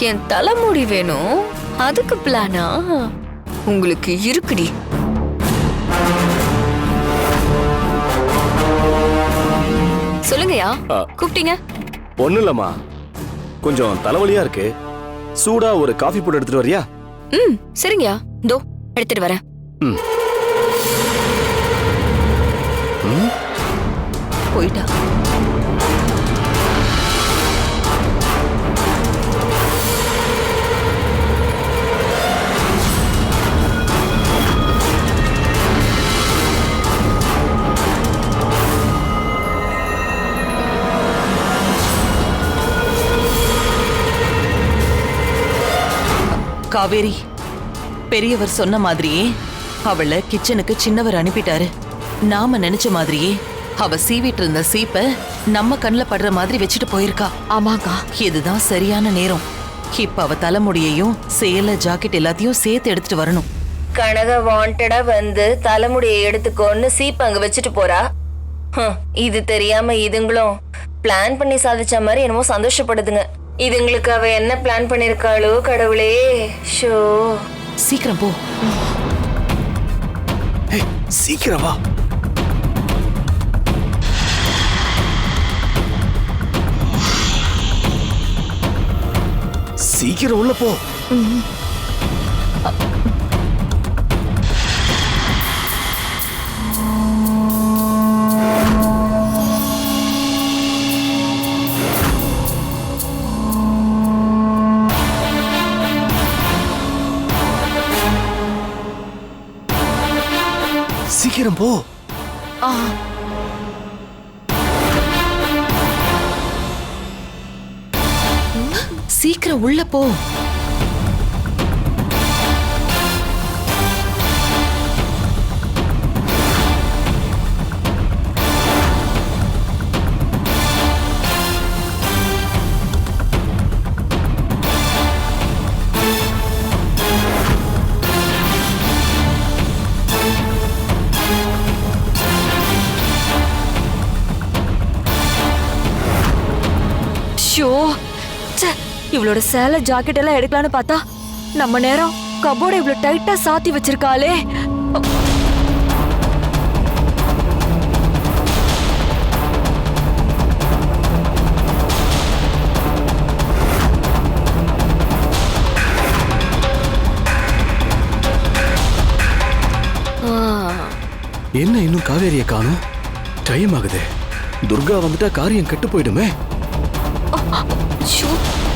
என் தலைமுடி வேணும். அதுக்கு பிளானா? உங்களுக்கு இருக்குடி. சொல்லுங்கய்யா ஆ. கூப்பிட்டீங்க. ஒண்ணும் இல்லம்மா. கொஞ்சம் தலைவலியா இருக்கு. சூடா ஒரு காஃபி போட்டு எடுத்துட்டு வரியா? ம் சரிங்கய்யா. தோ எடுத்துட்டு வரேன். ம். போயிட்டா. காவேரி பெரியவர் சொன்ன மாதிரியே அவளை கிச்சனுக்கு சின்னவர் அனுப்பிட்டாரு. நாம நினைச்ச மாதிரியே அவ சீவிட்டு இருந்த சீப்ப நம்ம கண்ணுல படுற மாதிரி வச்சுட்டு போயிருக்கா. ஆமாக்கா. இதுதான் சரியான நேரம். இப்ப அவ தலைமுடியையும் சேலை ஜாக்கெட் எல்லாத்தையும் சேர்த்து எடுத்துட்டு வரணும். கனக வாண்டடா வந்து தலைமுடியை எடுத்துக்கோன்னு சீப் அங்க வச்சுட்டு போறா. இது தெரியாம இதுங்களும் பிளான் பண்ணி சாதிச்ச மாதிரி என்னமோ சந்தோஷப்படுதுங்க. இதுங்களுக்கு அவ என்ன பிளான் பண்ணிருக்காளோ கடவுளே. ஷோ. சீக்கிரம் போ. ஏய், சீக்கிரம் வா. சீக்கிரம் உள்ள போ. சீக்கிரம் போ. சீக்கிரம் உள்ள போ. ஷோ ச்சே இவளோட சேலை ஜாக்கெட் எல்லாம் எடுக்கலாம்னு பார்த்தா நம்ம நேரம் கபோர்டை இவ்வளவு டைட்டா சாத்தி வச்சிருக்காளே. ஆ, என்ன இன்னும் காவேரிய காணும்? டைம் ஆகுது. துர்கா வந்துட்டா காரியம் கெட்டு போயிடுமே. ஷோ அப்பா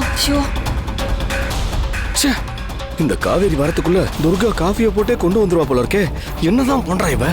ஐயோ ச்சே இந்த காவேரி வரத்துக்குள்ள துர்கா காஃபியை போட்டே கொண்டு வந்துருவா போல இருக்கே. என்னதான் பண்றா இவ